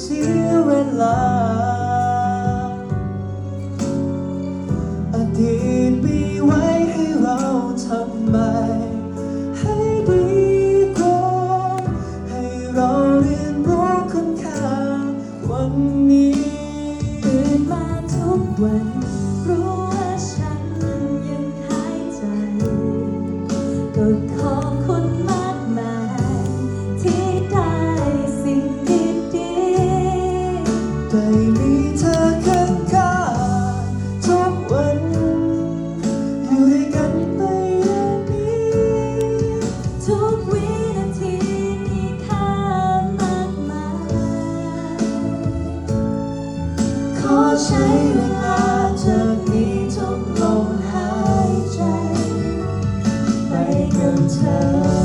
เสียเวลา อดีตมีไว้ให้เราทำไม ให้ดีกว่าให้เราเรียนรู้คุณค่าวันนี้ตื่นมาทุกวัน ใช้เวลาจากนี้ทุกลมหายใจ ไปกับเธอ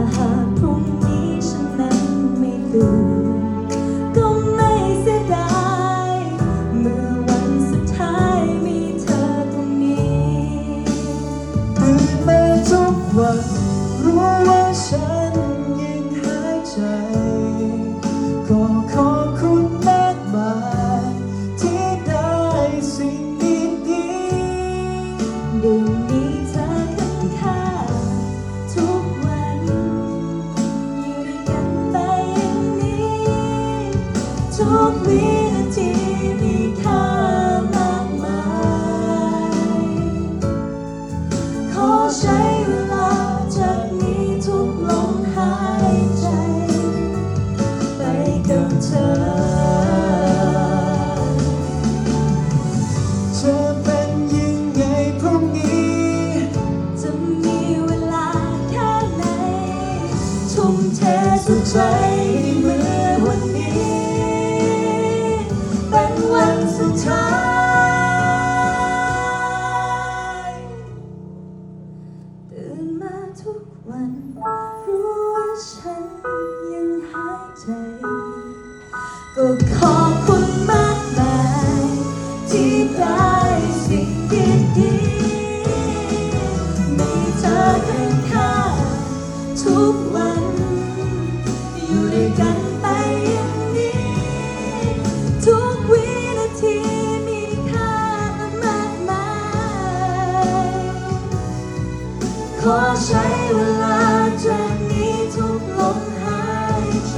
เมาทุกวันรู้ว่าฉันยังหายใจ ก็ขอบคุณมากมายที่ได้สิ่งดีๆได้มีเธอข้างข้าทุกวัน อยู่ด้วยกันไปอย่างนี้ ทุกวิ ใจเมื่อวันนี้ เป็นวันสุดท้ายตื่นมาทุกวัน รู้ว่าฉันยังหายใจ ก็ขอบคุณมากมายที่ได้สิ่งดีๆมีเธอข้างๆทุกวัน ขอใช้เวลาจากนี้ทุกลมหายใจ